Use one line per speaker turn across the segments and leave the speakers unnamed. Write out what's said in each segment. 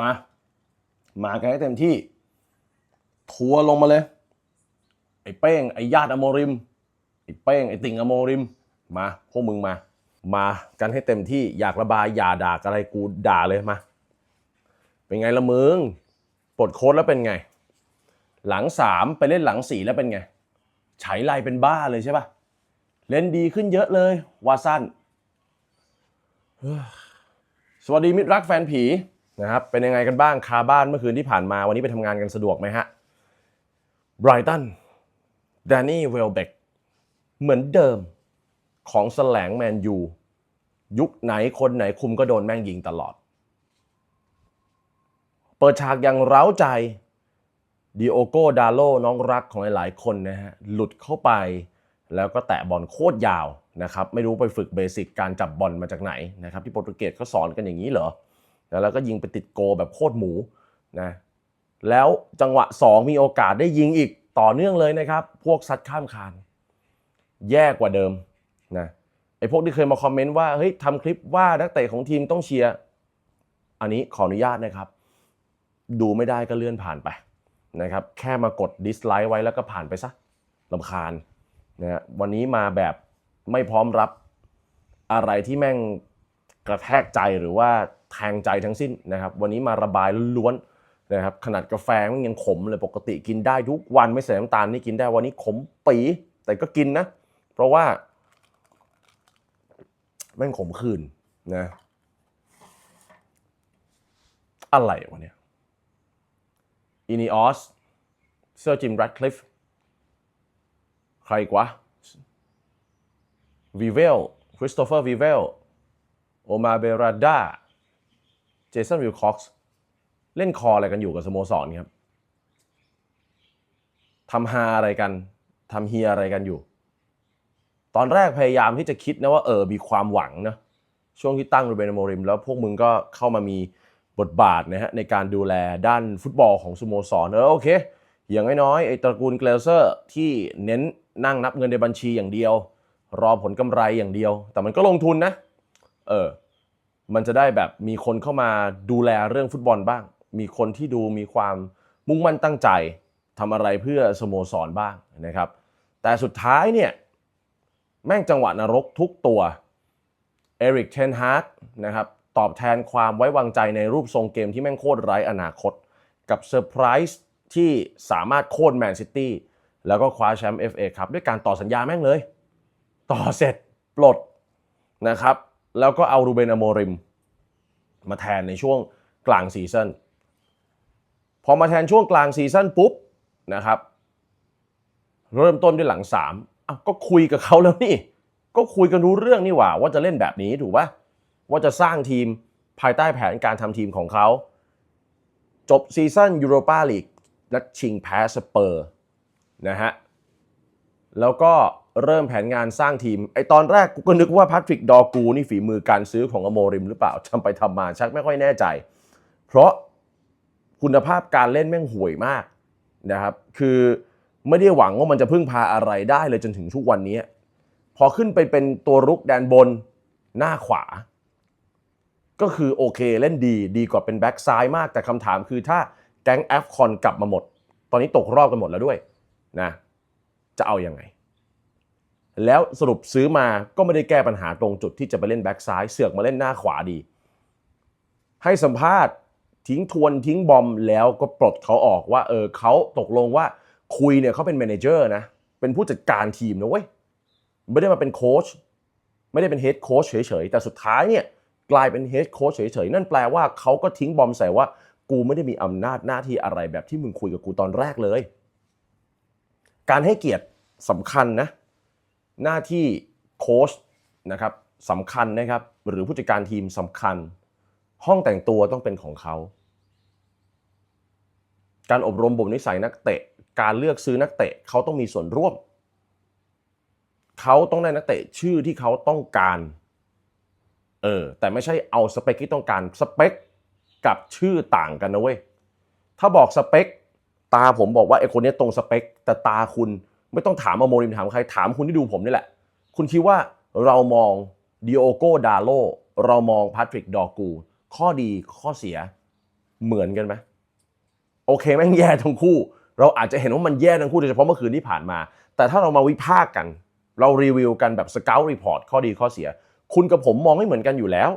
มา มากันให้เต็มที่ ทัวร์ลงมาเลย ไอ้เป้ง ไอ้ญาติอโมริม ไอ้เป้ง ไอ้ติ่งอโมริม มา พวกมึงมา มากันให้เต็มที่ อยากระบาย อย่าด่าอะไรกูด่าเลยมา เป็นไงละมึง ปลดโค้ดแล้วเป็นไง หลังสามไปเล่นหลังสี่แล้วเป็นไงไฉไลเป็นบ้าเลยใช่ปะเล่นดีขึ้นเยอะเลย วาสั้นสวัสดีมิตรรักแฟนผี นะครับเป็นยังไงกันบ้างคาบ้านเมื่อคืนที่ผ่านมาวันนี้ไปทำงานกันสะดวกไหมฮะไบรตันแดนนี่เวลเบกเหมือนเดิมของแสลงแมนยูยุคไหนคนไหนคุมก็โดนแม่งยิงตลอด เปิดฉากอย่างเร้าใจดิโอโกดาโลน้องรักของหลายๆคนนะฮะหลุดเข้าไปแล้วก็แตะบอลโคตรยาวนะครับ ไม่รู้ไปฝึกเบสิกการจับบอลมาจากไหนนะครับ ที่โปรตุเกสเขาสอนกันอย่างนี้เหรอ แล้วก็ยิงไปติดโกแบบโคตรหมูนะแล้วจังหวะ 2 มีโอกาสได้ยิงอีกต่อเนื่องเลยนะครับ พวกซัดข้ามคาน แย่กว่าเดิมนะไอ้พวกที่เคยมาคอมเมนต์ว่าเฮ้ยทำคลิปว่านักเตะของทีมต้องเชียร์อันนี้ขออนุญาตนะครับ ดูไม่ได้ก็เลื่อนผ่านไปนะครับ แค่มากดดิสไลค์ไว้แล้วก็ผ่านไปซะลำคาญนะฮะวันนี้มาแบบไม่พร้อมรับอะไรที่แม่ง กระแทกใจหรือว่าแทงใจทั้งสิ้นนะครับ วันนี้มาระบายล้วนๆนะครับขนาดกาแฟมันยังขมเลยปกติกินได้ทุกวันไม่ใส่น้ำตาลนี่กินได้วันนี้ขมปีแต่ก็กินนะ เพราะว่าแม่งขมขื่นนะอะไรวะเนี่ยอินีออสเซอร์จิมแรดคลิฟใครกวะวีเวลคริสโตเฟอร์วีเวล โอมาเบราดาเจสันวิลคอกซ์เล่นคออะไรกันอยู่กับสโมสรครับทำฮาอะไรกันทำเฮียอะไรกันอยู่ ตอนแรกพยายามที่จะคิดนะว่าเออมีความหวังนะช่วงที่ตั้งรูเบนโมริม แล้วพวกมึงก็เข้ามามีบทบาทนะฮะในการดูแลด้านฟุตบอลของสโมสรเออโอเค อย่างน้อยๆไอ้ตระกูลเกลเซอร์ที่เน้นนั่งนับเงินในบัญชีอย่างเดียว รอผลกำไรอย่างเดียว แต่มันก็ลงทุนนะ เออมันจะได้แบบมีคนเข้ามาดูแลเรื่องฟุตบอลบ้าง มีคนที่ดูมีความมุ่งมั่นตั้งใจทำอะไรเพื่อสโมสรบ้างนะครับ แต่สุดท้ายเนี่ยแม่งจังหวะนรกทุกตัวเอริกเทนฮาร์กนะครับตอบแทนความไว้วางใจในรูปทรงเกมที่แม่งโคตรไร้อนาคต กับเซอร์ไพรส์ที่สามารถโค่นแมนซิตี้แล้วก็คว้าแชมป์ FA ครับด้วยการต่อสัญญาแม่งเลย ต่อเสร็จปลดนะครับ แล้วก็เอารูเบนอโมริม มาแทนในช่วงกลางซีซั่นพอมาแทนช่วงกลางซีซั่นปุ๊บนะครับ เริ่มต้นด้วยหลังสามอ้าก็คุยกับเขาแล้วนี่ ก็คุยกันรู้เรื่องนี่หว่า ว่าจะเล่นแบบนี้ถูกปะว่าจะสร้างทีมภายใต้แผนการทำทีมของเขา จบซีซั่นยูโรปาลีกนัดชิงแพ้สเปอร์นะฮะแล้วก็ เริ่มแผนงานสร้างทีม ไอตอนแรกกูก็นึกว่าพัทริกดอกูนี่ฝีมือการซื้อของอโมริมหรือเปล่าทำไปทำมาชักไม่ค่อยแน่ใจ เพราะคุณภาพการเล่นแม่งห่วยมากนะครับคือไม่ได้หวังว่ามันจะพึ่งพาอะไรได้เลยจนถึงทุกวันนี้ พอขึ้นไปเป็นตัวรุกแดนบนหน้าขวา ก็คือโอเคเล่นดีดีกว่าเป็นแบ็กซ้ายมากแต่คำถามคือถ้าแก๊งแอฟคอนกลับมาหมด ตอนนี้ตกรอบกันหมดแล้วด้วยนะจะเอาอยัางไง แล้วสรุปซื้อมาก็ไม่ได้แก้ปัญหาตรงจุดที่จะไปเล่นแบ็กซ้ายเสือกมาเล่นหน้าขวาดี ให้สัมภาษณ์ทิ้งทวนทิ้งบอมแล้วก็ปลดเขาออกว่าเออเขาตกลงว่าคุยเนี่ยเขาเป็นแมเนเจอร์นะ เป็นผู้จัดการทีมนะเว้ย ไม่ได้มาเป็นโค้ชไม่ได้เป็นเฮดโค้ชเฉยๆ แต่สุดท้ายเนี่ยกลายเป็นเฮดโค้ชเฉยๆ นั่นแปลว่าเขาก็ทิ้งบอมใส่ว่ากูไม่ได้มีอำนาจหน้าที่อะไรแบบที่มึงคุยกับกูตอนแรกเลย การให้เกียรติสำคัญนะ หน้าที่โค้ชนะครับสำคัญนะครับ หรือผู้จัดการทีมสำคัญ ห้องแต่งตัวต้องเป็นของเขา การอบรมบ่มนิสัยนักเตะ การเลือกซื้อนักเตะเขาต้องมีส่วนร่วม เขาต้องได้นักเตะชื่อที่เขาต้องการเออแต่ไม่ใช่เอาสเปคที่ต้องการสเปคกับชื่อต่างกันนะเว้ยถ้าบอกสเปคตาผมบอกว่าไอ้คนนี้ตรงสเปคแต่ตาคุณ ไม่ต้องถามอโมริมถามใครถามคุณที่ดูผมนี่แหละ คุณคิดว่าเรามองดิโอโกดาโลเรามองพาทริกดอกู ข้อดีข้อเสียเหมือนกันไหมโอเคแม่งแย่ทั้งคู่ เราอาจจะเห็นว่ามันแย่ทั้งคู่โดยเฉพาะเมื่อคืนที่ผ่านมา แต่ถ้าเรามาวิพากษ์กัน เรารีวิวกันแบบสเกลรีพอร์ตข้อดีข้อเสีย คุณกับผมมองไม่เหมือนกันอยู่แล้ว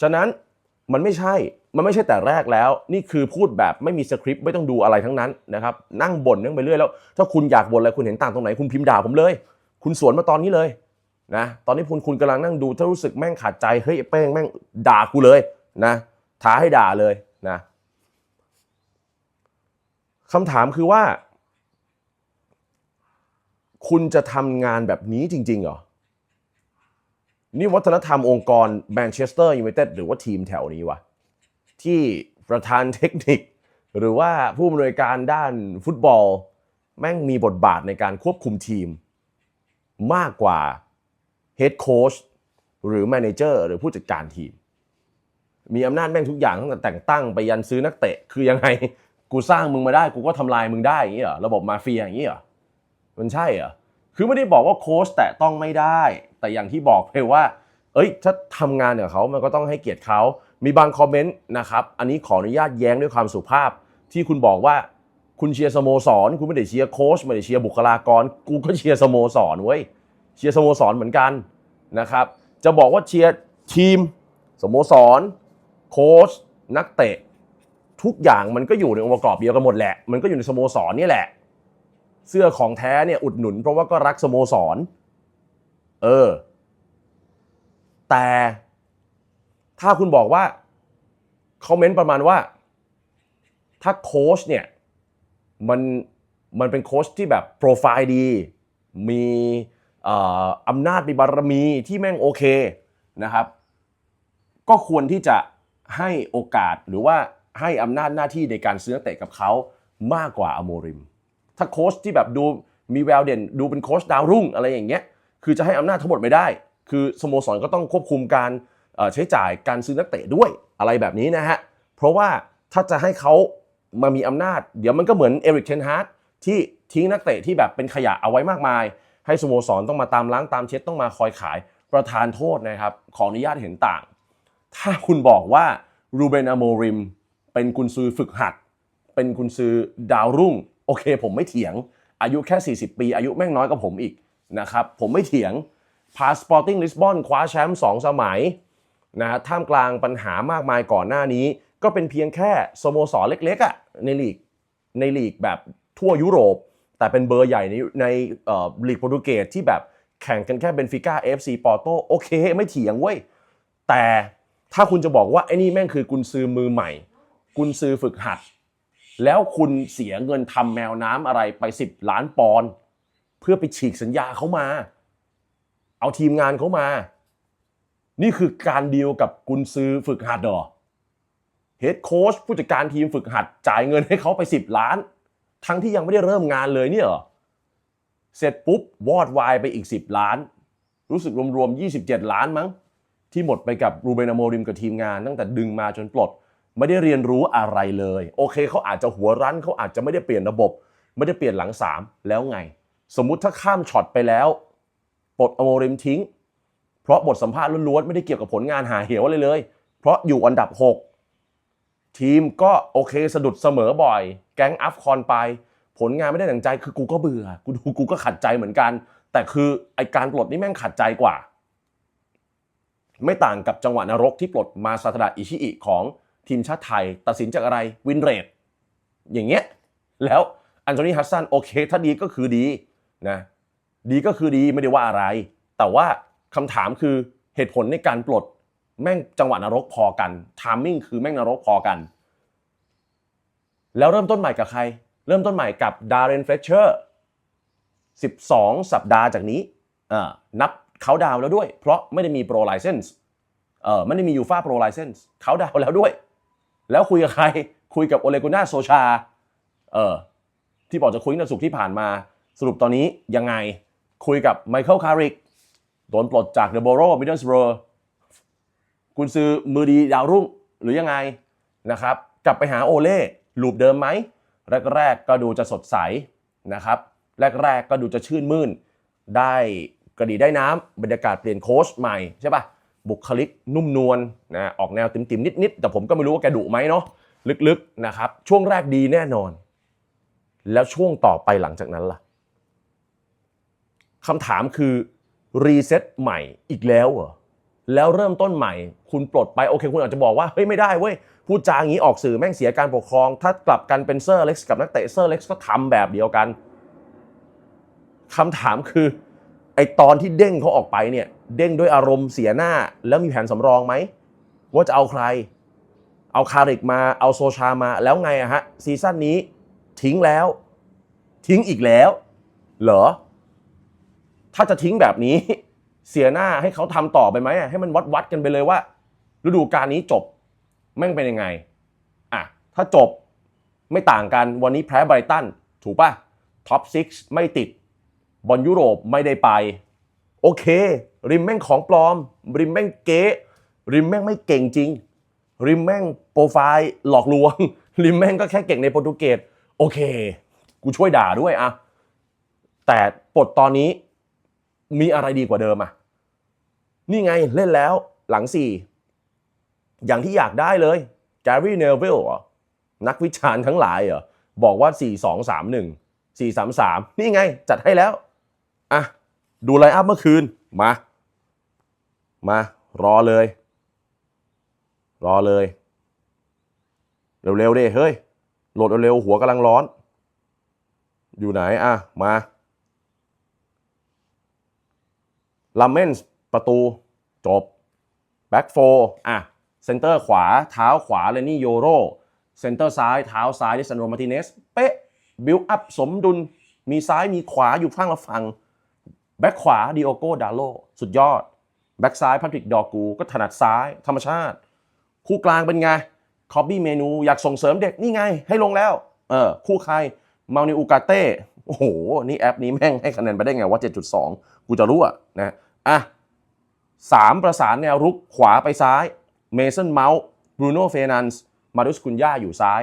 ฉะนั้น มันไม่ใช่ มันไม่ใช่แต่แรกแล้ว นี่คือพูดแบบไม่มีสคริปต์ไม่ต้องดูอะไรทั้งนั้นนะครับ นั่งบ่นนั่งไปเรื่อยแล้ว ถ้าคุณอยากบ่นอะไรคุณเห็นต่างตรงไหนคุณพิมพ์ด่าผมเลย คุณสวนมาตอนนี้เลยนะ ตอนนี้คุณคุณกำลังนั่งดู ถ้ารู้สึกแม่งขาดใจ เฮ้ยไอ้เป้งแม่งด่ากูเลยนะท้าให้ด่าเลยนะคำถามคือว่า คุณจะทำงานแบบนี้จริงๆเหรอ นี่วัฒนธรรมองค์กรแมนเชสเตอร์ยูไนเต็ดหรือว่าทีมแถวนี้วะที่ประธานเทคนิค หรือว่าผู้อำนวยการด้านฟุตบอล แม่งมีบทบาทในการควบคุมทีม มากกว่าเฮดโค้ชหรือแมเนเจอร์หรือผู้จัดการทีม มีอำนาจแม่งทุกอย่างตั้งแต่แต่งตั้งไปยันซื้อนักเตะ คือยังไง กูสร้างมึงมาได้ กูก็ทำลายมึงได้อย่างนี้เหรอระบบมาเฟียอย่างนี้เหรอมันใช่เหรอ คือไม่ได้บอกว่าโค้ชแตะต้องไม่ได้ แต่อย่างที่บอกไปว่า เอ้ย ถ้าทำงานกับเขามันก็ต้องให้เกียรติเขา มีบางคอมเมนต์นะครับ อันนี้ขออนุญาตแย้งด้วยความสุภาพ ที่คุณบอกว่าคุณเชียร์สโมสร คุณไม่ได้เชียร์โค้ชไม่ได้เชียร์บุคลากร กูก็เชียร์สโมสรเว้ย เชียร์สโมสรเหมือนกันนะครับ จะบอกว่าเชียร์ทีม สโมสร โค้ชนักเตะ ทุกอย่างมันก็อยู่ในองค์ประกอบเดียวกันหมดแหละ มันก็อยู่ในสโมสรนี่แหละ เสื้อของแท้เนี่ยอุดหนุน เพราะว่าก็รักสโมสร เออ แต่ถ้าคุณบอกว่าคอมเมนต์ประมาณว่า ถ้าโค้ชเนี่ยมันมันเป็นโค้ชที่แบบโปรไฟล์ดี มีอำนาจมีบารมีที่แม่งโอเคนะครับ ก็ควรที่จะให้โอกาสหรือว่าให้อำนาจหน้าที่ในการซื้อเตะกับเขามากกว่าอโมริม ถ้าโค้ชที่แบบดูมีแววเด่น ดูเป็นโค้ชดาวรุ่งอะไรอย่างเงี้ยคือจะให้อำนาจทั้งหมดไม่ได้ คือสโมสรก็ต้องควบคุมการใช้จ่ายการซื้อนักเตะด้วยอะไรแบบนี้นะฮะเพราะว่าถ้าจะให้เขามามีอำนาจ เดี๋ยวมันก็เหมือนเอริกเทนฮาร์ดที่ทิ้งนักเตะที่แบบเป็นขยะเอาไว้มากมาย ให้สโมสรต้องมาตามล้างตามเช็ดต้องมาคอยขายประธานโทษนะครับ ขออนุญาตเห็นต่าง ถ้าคุณบอกว่ารูเบนอโมริมเป็นกุนซือฝึกหัด เป็นกุนซือดาวรุ่ง โอเค ผมไม่เถียง อายุแค่ 40 ปี อายุแม่งน้อยกว่าผมอีกนะครับ ผมไม่เถียงพาสปอร์ติ้งลิสบอนคว้าแชมป์2สมัยนะท่ามกลางปัญหามากมายก่อนหน้านี้ ก็เป็นเพียงแค่สโมสรเล็กๆอะ่ะในลีกในลีกแบบทั่วยุโรป แต่เป็นเบอร์ใหญ่ในในเออลีกโปรตุเกสที่แบบแข่งกันแค่เบนฟิก้าเอฟซีปอร์โตโอเคไม่เถียงเว้ย แต่ถ้าคุณจะบอกว่าไอ้นี่แม่งคือกุนซือมือใหม่ กุนซือฝึกหัด แล้วคุณเสียเงินทำแมวน้ำอะไรไป 10 ล้านปอนด์เพื่อไปฉีกสัญญาเขามา เอาทีมงานเขามา นี่คือการดีลกับกุนซือฝึกหัดเหรอเฮดโค้ชผู้จัดการทีมฝึกหัดจ่ายเงินให้เขาไป 10 ล้าน ทั้งที่ยังไม่ได้เริ่มงานเลยเนี่ยเหรอเสร็จปุ๊บวอดวายไปอีก 10 ล้าน รู้สึกรวมๆ 27 ล้านมั้ง ที่หมดไปกับรูเบนโมริมกับทีมงานตั้งแต่ดึงมาจนปลด ไม่ได้เรียนรู้อะไรเลย โอเคเขาอาจจะหัวรั้นเขาอาจจะไม่ได้เปลี่ยนระบบ ไม่ได้เปลี่ยนหลังสามแล้วไง สมมุติถ้าข้ามช็อตไปแล้วปลดอโมริมทิ้ง เพราะบทสัมภาษณ์ล้วนๆไม่ได้เกี่ยวกับผลงานหาเหวอะไรเลย เพราะอยู่อันดับ 6 ทีมก็โอเคสะดุดเสมอบ่อย แก๊งอัฟคอนไป ผลงานไม่ได้ดังใจคือกูก็เบื่อกูดูกูก็ขัดใจเหมือนกัน แต่คือไอการปลดนี่แม่งขัดใจกว่า ไม่ต่างกับจังหวะนรกที่ปลดมาซาตดะอิชิอิของ ทีมชาติไทย ตัดสินจากอะไรวินเรทอย่างเงี้ยแล้วอันโทนีฮัสซันโอเค ถ้าดีก็คือดีนะดีก็คือดีไม่ได้ว่าอะไร แต่ว่าคำถามคือเหตุผลในการปลดแม่งจังหวะนรกพอกันทามมิ่งคือแม่งนรกพอกัน แล้วเริ่มต้นใหม่กับใคร เริ่มต้นใหม่กับดาร์เรนเฟลเชอร์12 สัปดาห์จากนี้นับเขาดาวแล้วด้วย เพราะไม่ได้มีโปรไลเซนส์ไม่ได้มียูฟาโปรไลเซนส์เขาดาวแล้วด้วย แล้วคุยกับใคร คุยกับโอเลกุน่าโซชา เออ ที่บอกจะคุยในสุขที่ผ่านมา สรุปตอนนี้ยังไง คุยกับไมเคิลคาริก โดนปลดจากเดอะโบโรมิดเดิลสโบรกุนซือมือดีดาวรุ่งหรือยังไงนะครับ กลับไปหาโอเล่ลูปเดิมไหม แรก ๆ ก็ดูจะสดใสนะครับ แรก ๆ ก็ดูจะชื่นมื่น ได้กระดีได้น้ำบรรยากาศเปลี่ยนโค้ชใหม่ใช่ปะ บุคลิกนุ่มนวลนะออกแนวติ่มๆนิดๆแต่ผมก็ไม่รู้ว่าแกดุไหมเนาะลึกๆนะครับ ช่วงแรกดีแน่นอน แล้วช่วงต่อไปหลังจากนั้นล่ะคำถามคือรีเซ็ตใหม่อีกแล้วเหรอแล้วเริ่มต้นใหม่ คุณปลดไปโอเค คุณอาจจะบอกว่าเฮ้ยไม่ได้เว้ยพูดจาอย่างนี้ออกสื่อแม่งเสียการปกครอง ถ้ากลับกันเป็นเซอร์เล็กซ์กับนักเตะเซอร์เล็กซ์ก็ทำแบบเดียวกันคำถามคือ ไอตอนที่เด้งเขาออกไปเนี่ย เด้งด้วยอารมณ์เสียหน้า แล้วมีแผนสำรองไหมว่าจะเอาใคร เอาคาริกมาเอาโซชามาแล้วไงอะฮะซีซั่นนี้ทิ้งแล้ว ทิ้งอีกแล้ว เหรอ ถ้าจะทิ้งแบบนี้ เสียหน้าให้เขาทำต่อไปไหมให้มันวัดวัดกันไปเลยว่า ฤดูกาลนี้จบแม่งเป็นยังไงอะถ้าจบไม่ต่างกันวันนี้แพ้ไบรตันถูกป่ะท็อป 6 ไม่ติด บอลยุโรปไม่ได้ไป โอเค ริมแม่งของปลอม ริมแม่งเก๊ริมแม่งไม่เก่งจริง ริมแม่งโปรไฟล์หลอกลวง ริมแม่งก็แค่เก่งในโปรตุเกสโอเค กูช่วยด่าด้วยอะแต่ปลดตอนนี้มีอะไรดีกว่าเดิมอะนี่ไงเล่นแล้วหลังสี่อย่างที่อยากได้เลยแกรี่เนลวิลเหรอนักวิจารณ์ทั้งหลายเหรอบอกว่า 4 2 3 1 4 3 3 นี่ไงจัดให้แล้ว อะ ดูไลน์อัพเมื่อคืน มา มา รอเลย รอเลย เร็วๆดิเฮ้ย โหลดเร็วๆ หัวกำลังร้อน อยู่ไหน อะ มาลัมเมนส์ประตู จบ แบ็กโฟอะ เซนเตอร์ขวา เท้าขวาเลนี่โยโรเซนเตอร์ซ้าย เท้าซ้ายดิซันโรมาติเนส เป๊ะ บิลอัพสมดุล มีซ้ายมีขวาอยู่ข้างละฝั่ง แบ็กขวาดิโอโกดาโลสุดยอด แบ็กซ้ายแพทริกดอกู ก็ถนัดซ้าย ธรรมชาติ คู่กลางเป็นไงคอบบี้เมนู อยากส่งเสริมเด็กนี่ไง ให้ลงแล้ว เออ คู่ใครมานิอูกาเต้ โอ้โห นี่แอปนี้แม่งให้คะแนนไปได้ไงว่า 7.2 กูจะรู้อะนะอะสามประสานแนวรุกขวาไปซ้ายเมสันเมาส์บรูโน่เฟนันส์มาดุสคุนย่าอยู่ซ้าย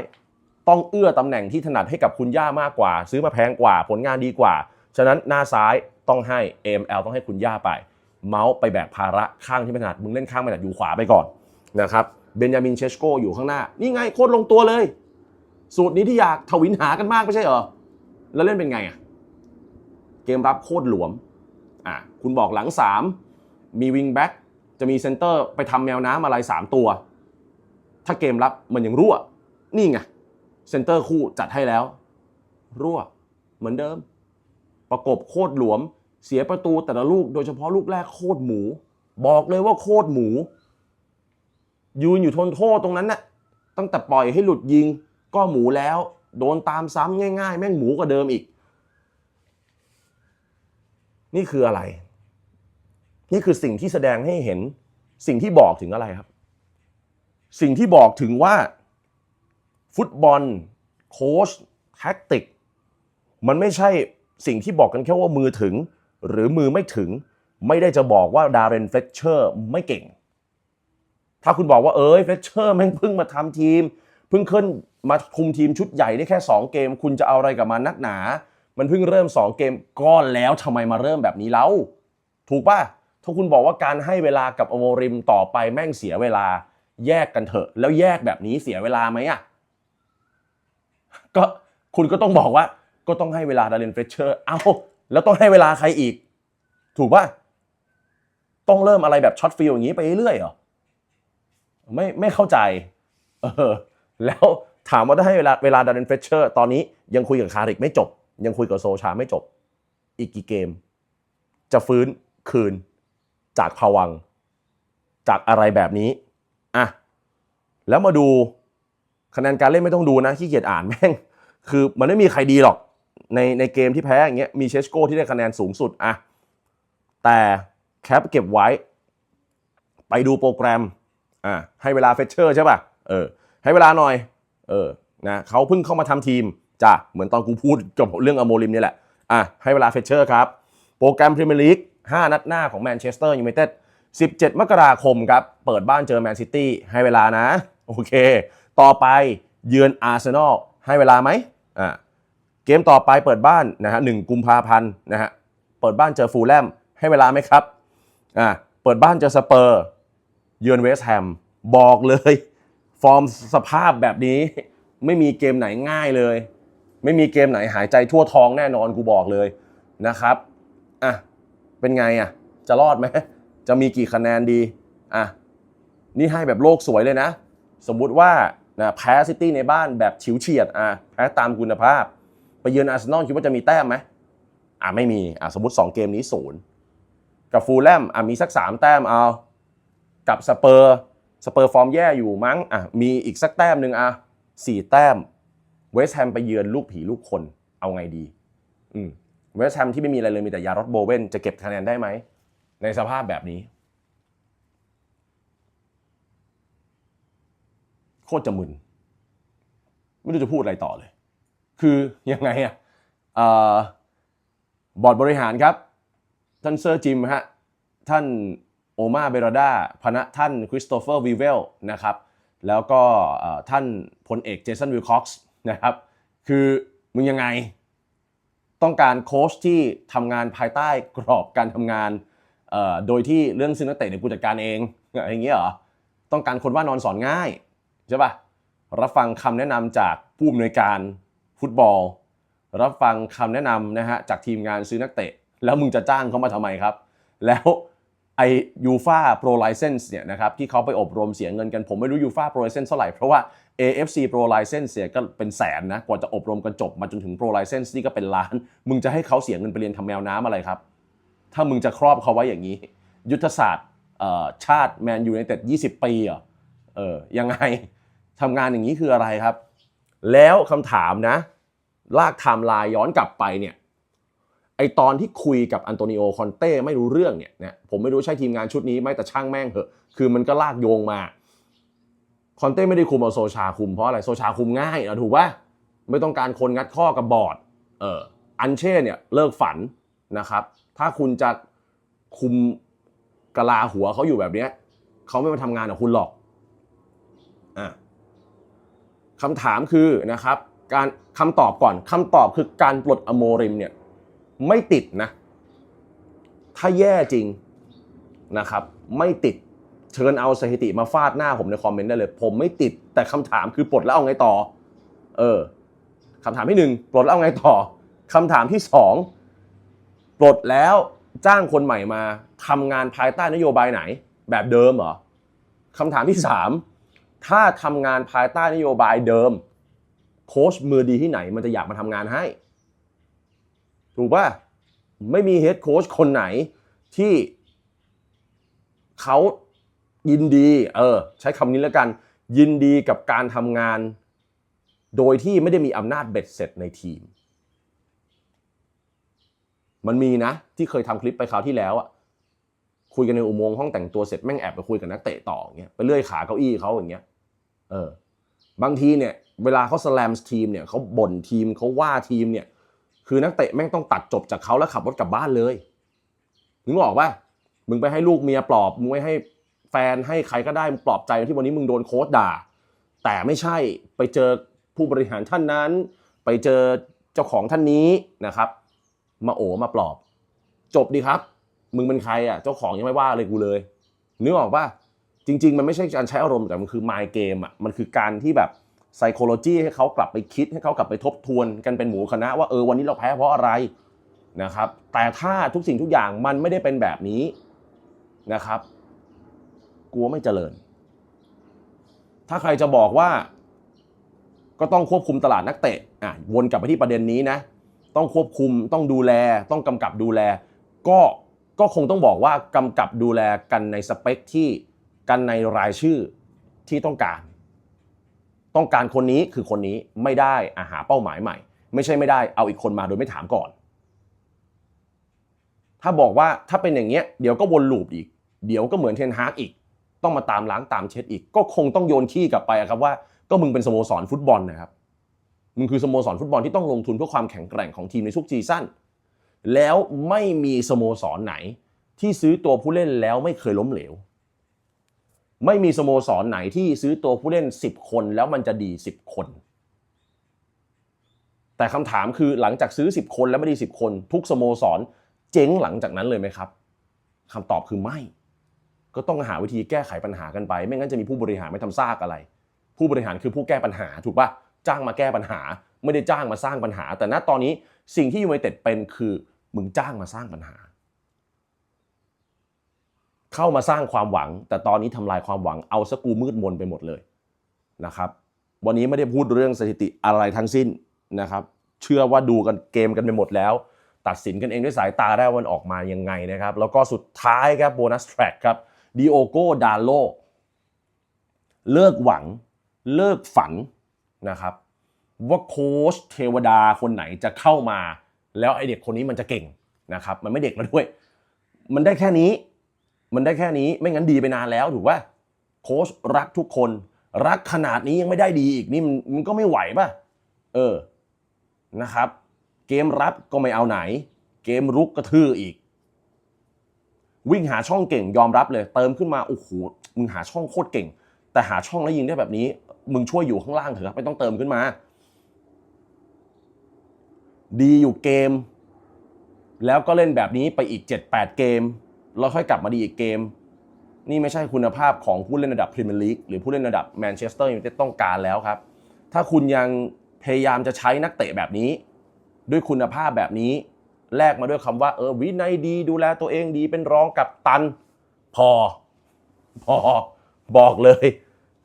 ต้องเอื้อตำแหน่งที่ถนัดให้กับคุณย่ามากกว่า ซื้อมาแพงกว่า ผลงานดีกว่า ฉะนั้นหน้าซ้ายต้องให้ AML ต้องให้คุณย่าไป เมาส์ไปแบกภาระข้างที่ไม่ถนัดมึงเล่นข้างไม่ถนัดอยู่ขวาไปก่อนนะครับเบนยามินเชสโกอยู่ข้างหน้า นี่ไงโคตรลงตัวเลย สูตรนี้ที่อยากทวินหากันมากไม่ใช่เหรอ แล้วเล่นเป็นไงอะเกมรับโคตรหลวมอะคุณบอกหลัง 3 มีวิงแบ็กจะมีเซนเตอร์ไปทำแมวน้ำอะไร 3 ตัว ถ้าเกมรับมันยังรั่ว นี่ไงเซนเตอร์คู่จัดให้แล้ว รั่วเหมือนเดิม ประกบโคตรหลวม เสียประตูแต่ละลูกโดยเฉพาะลูกแรกโคตรหมู บอกเลยว่าโคตรหมู ยืนอยู่ทนโทษตรงนั้นน่ะตั้งแต่ปล่อยให้หลุดยิงก็หมูแล้ว โดนตามซ้ำง่าย ๆ แม่งหมูกว่าเดิมอีก นี่คืออะไร นี่คือสิ่งที่แสดงให้เห็นสิ่งที่บอกถึงอะไรครับ สิ่งที่บอกถึงว่า ฟุตบอล โค้ชแท็กติก มันไม่ใช่ สิ่งที่บอกกันแค่ว่ามือถึง หรือมือไม่ถึง ไม่ได้จะบอกว่าดาร์เรนเฟลเชอร์ไม่เก่ง ถ้าคุณบอกว่าเอ้ยเฟลเชอร์แม่งเพิ่งมาทำทีม เพิ่งขึ้นมาคุมทีมชุดใหญ่ได้แค่ 2 เกม คุณจะเอาอะไรกับมันนักหนา มันเพิ่งเริ่ม 2 เกมก็แล้วทำไมมาเริ่มแบบนี้เล่าถูกป่ะถ้าคุณบอกว่าการให้เวลากับอโมริมต่อไปแม่งเสียเวลาแยกกันเถอะ แล้วแยกแบบนี้เสียเวลาไหมอะก็คุณก็ต้องบอกว่า ก็ต้องให้เวลาดาร์เรนเฟลเชอร์เอาแล้วต้องให้เวลาใครอีก ถูกป่ะต้องเริ่มอะไรแบบช็อตฟิลอย่างนี้ไปเรื่อยเหรอไม่ไม่เข้าใจเออแล้วถามว่าถ้าให้เวลาเวลาดาร์เรนเฟลเชอร์ตอนนี้ยังคุยกับคาริกไม่จบ ยังคุยกับโซชาไม่จบ อีกกี่เกม จะฟื้นคืนจากภวัง จากอะไรแบบนี้อะแล้วมาดูคะแนนการเล่นไม่ต้องดูนะขี้เกียจอ่านแม่ง คือมันไม่มีใครดีหรอก ในในเกมที่แพ้อย่างเงี้ยมีเชสโก้ที่ได้คะแนนสูงสุดอะแต่แคปเก็บไว้ ไปดูโปรแกรมอะให้เวลาเฟเชอร์ใช่ป่ะเออให้เวลาหน่อย เออนะเขาเพิ่งเข้ามาทำทีมจ้ะเหมือนตอนกูพูดกับเรื่องอโมริมนี่แหละอะให้เวลาเฟเชอร์ครับ โปรแกรมพรีเมียร์ลีก5นัดหน้าของแมนเชสเตอร์ยูไนเต็ด17 มกราคมครับ เปิดบ้านเจอแมนซิตี้ให้เวลานะ โอเค ต่อไปเยือนอาร์เซนอลให้เวลาไหมอ่า เกมต่อไปเปิดบ้านนะฮะหนึ่งกุมภาพันธ์นะฮะเปิดบ้านเจอฟูลแลมให้เวลาไหมครับอ่าเปิดบ้านเจอสเปอร์เยือนเวสต์แฮมบอกเลย ฟอร์มสภาพแบบนี้ ไม่มีเกมไหนง่ายเลย ไม่มีเกมไหนหายใจทั่วท้องแน่นอนกูบอกเลยนะครับอะเป็นไงอะจะรอดไหมจะมีกี่คะแนนดีอะนี่ให้แบบโลกสวยเลยนะ สมมุติว่านะแพ้ซิตี้ในบ้านแบบฉิวเฉียดอะแพ้ตามคุณภาพ ไปเยือนอาร์เซนอลคิดว่าจะมีแต้มไหมอะไม่มีอะสมมติ 2 เกมนี้ศูนย์กับฟูลแลมอะมีสัก 3 แต้มเอา กับสเปอร์สเปอร์ฟอร์มแย่อยู่มั้งอะมีอีกสักแต้มหนึ่งอะสี่แต้มเวสต์แฮมไปเยือนลูกผีลูกคนเอาไงดีอืมเวสต์แฮมที่ไม่มีอะไรเลยมีแต่ยารอดโบเวนจะเก็บคะแนนได้ไหม ในสภาพแบบนี้ โคตรจะมึน ไม่รู้จะพูดอะไรต่อเลย คือยังไงอะบอร์ดบริหารครับ ท่านเซอร์จิมฮะท่านโอมาเบรดาพนะท่านคริสโตเฟอร์วีเวลนะครับแล้วก็ท่านพลเอกเจสันวิลคอกส์นะครับคือมึงยังไง ต้องการโค้ชที่ทำงานภายใต้กรอบการทำงานโดยที่เรื่องซื้อนักเตะเนี่ยกูจัดการเองอะไรอย่างเงี้ยเหรอต้องการคนว่านอนสอนง่ายใช่ปะรับฟังคำแนะนำจากผู้อำนวยการ ฟุตบอล รับฟังคำแนะนำนะฮะจากทีมงานซื้อนักเตะ แล้วมึงจะจ้างเขามาทำไมครับ แล้วไอยูฟาโปรไลเซนส์เนี่ยนะครับที่เขาไปอบรมเสียเงินกัน ผมไม่รู้ยูฟาโปรไลเซนส์เท่าไหร่ เพราะว่า AFC Pro License เนี่ยก็เป็นแสนนะ กว่าจะอบรมกันจบมาจนถึง Pro License นี่ก็เป็นล้าน มึงจะให้เขาเสียเงินไปเรียนทำแมวน้ำอะไรครับ ถ้ามึงจะครอบเขาไว้อย่างนี้ ยุทธศาสตร์ชาติแมนยูในเต็ด20 ปีเหรอเออยังไงทำงานอย่างนี้คืออะไรครับ แล้วคำถามนะ ลากไทม์ไลน์ย้อนกลับไปเนี่ยไอตอนที่คุยกับอันโตนิโอคอนเต้ไม่รู้เรื่องเนี่ยนะผมไม่รู้ใช่ทีมงานชุดนี้ไหมแต่ช่างแม่งเหอะคือมันก็ลากโยงมาคอนเต้ไม่ได้คุมเอาโซชาคุมเพราะอะไรโซชาคุมง่ายนะถูกปะไม่ต้องการคนงัดข้อกับบอร์ดเอออันเช่เนี่ยเลิกฝันนะครับ ถ้าคุณจะคุมกะลาหัวเขาอยู่แบบเนี้ยเขาไม่มาทำงานกับคุณหรอก คำถามคือนะครับการคำตอบก่อนคำตอบคือการปลดอโมริมเนี่ยไม่ติดนะถ้าแย่จริงนะครับ ไม่ติดเชิญเอาสถิติมาฟาดหน้าผมในคอมเมนต์ได้เลย ผมไม่ติดแต่คำถามคือปลดแล้วเอาไงต่อ เออคำถามที่หนึ่งปลดแล้วเอาไงต่อคำถามที่สองปลดแล้วจ้างคนใหม่มาทำงานภายใต้นโยบายไหน แบบเดิมเหรอคำถามที่สาม ถ้าทำงานภายใต้นโยบายเดิม โค้ชมือดีที่ไหนมันจะอยากมาทำงานให้ ถูกป่ะ ไม่มีเฮดโค้ชคนไหนที่เขายินดีเออใช้คำนี้แล้วกัน ยินดีกับการทำงาน โดยที่ไม่ได้มีอำนาจเบ็ดเสร็จในทีม มันมีนะ ที่เคยทำคลิปไปคราวที่แล้วอะคุยกันในอุโมงค์ห้องแต่งตัวเสร็จแม่งแอบไปคุยกับนักเตะต่ออย่างเงี้ยไปเลื่อยขาเก้าอี้เขาอย่างเงี้ย เออบางทีเนี่ยเวลาเขาสแลมทีมเนี่ยเขาบ่นทีมเขาว่าทีมเนี่ยคือนักเตะแม่งต้องตัดจบจากเขาแล้วขับรถกลับบ้านเลยนึกออกป่ะมึงไปให้ลูกเมียปลอบมึงไม่ให้แฟนให้ใครก็ได้มึงปลอบใจที่วันนี้มึงโดนโค้ชด่า แต่ไม่ใช่ไปเจอผู้บริหารท่านนั้น ไปเจอเจ้าของท่านนี้นะครับ มาโอมาปลอบ จบดีครับ มึงเป็นใครอะเจ้าของยังไม่ว่าเลยกูเลยนึกออกป่ะ จริง ๆ มันไม่ใช่การใช้อารมณ์แต่มันคือ mind game อะมันคือการที่แบบ psychology ให้เขากลับไปคิดให้เขากลับไปทบทวนกันเป็นหมูคณะว่าเออวันนี้เราแพ้เพราะอะไรนะครับ แต่ถ้าทุกสิ่งทุกอย่างมันไม่ได้เป็นแบบนี้นะครับ กลัวไม่เจริญ ถ้าใครจะบอกว่า ก็ต้องควบคุมตลาดนักเตะอะวนกลับไปที่ประเด็นนี้นะ ต้องควบคุมต้องดูแล ต้องกำกับดูแล ก็ก็คงต้องบอกว่ากำกับดูแลกันในสเปคที่ กันในรายชื่อที่ต้องการ ต้องการคนนี้คือคนนี้ไม่ได้อาหาเป้าหมายใหม่ ไม่ใช่ไม่ได้เอาอีกคนมาโดยไม่ถามก่อน ถ้าบอกว่าถ้าเป็นอย่างเงี้ยเดี๋ยวก็วนลูปอีก เดี๋ยวก็เหมือนเทนฮากอีก ต้องมาตามล้างตามเช็ดอีก ก็คงต้องโยนขี้กลับไปครับว่าก็มึงเป็นสโมสรฟุตบอลนะครับมึงคือสโมสรฟุตบอลที่ต้องลงทุนเพื่อความแข็งแกร่งของทีมในทุกซีซั่นแล้วไม่มีสโมสรไหนที่ซื้อตัวผู้เล่นแล้วไม่เคยล้มเหลว ไม่มีสโมสรไหนที่ซื้อตัวผู้เล่น 10 คนแล้วมันจะดี 10 คน แต่คำถามคือหลังจากซื้อ 10 คนแล้วไม่ดี 10 คน ทุกสโมสรเจ๊งหลังจากนั้นเลยไหมครับคำตอบคือไม่ ก็ต้องหาวิธีแก้ไขปัญหากันไป ไม่งั้นจะมีผู้บริหารไม่ทำซากอะไร ผู้บริหารคือผู้แก้ปัญหาถูกปะจ้างมาแก้ปัญหา ไม่ได้จ้างมาสร้างปัญหา แต่ณตอนนี้สิ่งที่ยูไนเต็ดเป็นคือมึงจ้างมาสร้างปัญหา เข้ามาสร้างความหวัง แต่ตอนนี้ทำลายความหวังเอาสกูมืดมนไปหมดเลยนะครับ วันนี้ไม่ได้พูดเรื่องสถิติอะไรทั้งสิ้นนะครับ เชื่อว่าดูกันเกมกันไปหมดแล้ว ตัดสินกันเองด้วยสายตาได้วันออกมายังไงนะครับ แล้วก็สุดท้ายครับโบนัสแทร็กครับดิโอโกดาโลเลิกหวังเลิกฝันนะครับ ว่าโค้ชเทวดาคนไหนจะเข้ามา แล้วไอเด็กคนนี้มันจะเก่งนะครับ มันไม่เด็กแล้วด้วย มันได้แค่นี้ มันได้แค่นี้ไม่งั้นดีไปนานแล้วถูกป่ะโค้ชรักทุกคน รักขนาดนี้ยังไม่ได้ดีอีกนี่มันมันก็ไม่ไหวป่ะเออนะครับ เกมรับก็ไม่เอาไหน เกมรุกก็ทื่ออีก วิ่งหาช่องเก่งยอมรับเลย เติมขึ้นมาโอ้โหมึงหาช่องโคตรเก่ง แต่หาช่องแล้วยิงได้แบบนี้ มึงช่วยอยู่ข้างล่างเถอะไม่ต้องเติมขึ้นมา ดีอยู่เกม แล้วก็เล่นแบบนี้ไปอีก 7-8 เกม แล้วค่อยกลับมาดีอีกเกม นี่ไม่ใช่คุณภาพของผู้เล่นระดับพรีเมียร์ลีกหรือผู้เล่นระดับแมนเชสเตอร์ยูไนเต็ดต้องการแล้วครับ ถ้าคุณยังพยายามจะใช้นักเตะแบบนี้ ด้วยคุณภาพแบบนี้ แลกมาด้วยคำว่าเออวินัยดี ดูแลตัวเองดีเป็นรองกับตัน พอ พอบอกเลย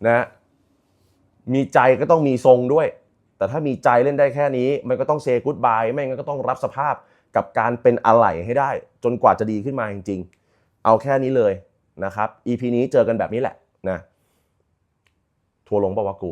นะ มีใจก็ต้องมีทรงด้วย แต่ถ้ามีใจเล่นได้แค่นี้ มันก็ต้องเซกูดบายไม่งั้นก็ต้องรับสภาพกับการเป็นอะไหล่ให้ได้ จนกว่าจะดีขึ้นมาจริงๆ เอาแค่นี้เลยนะครับ EP นี้เจอกันแบบนี้แหละนะทัวร์ลงปะวะกู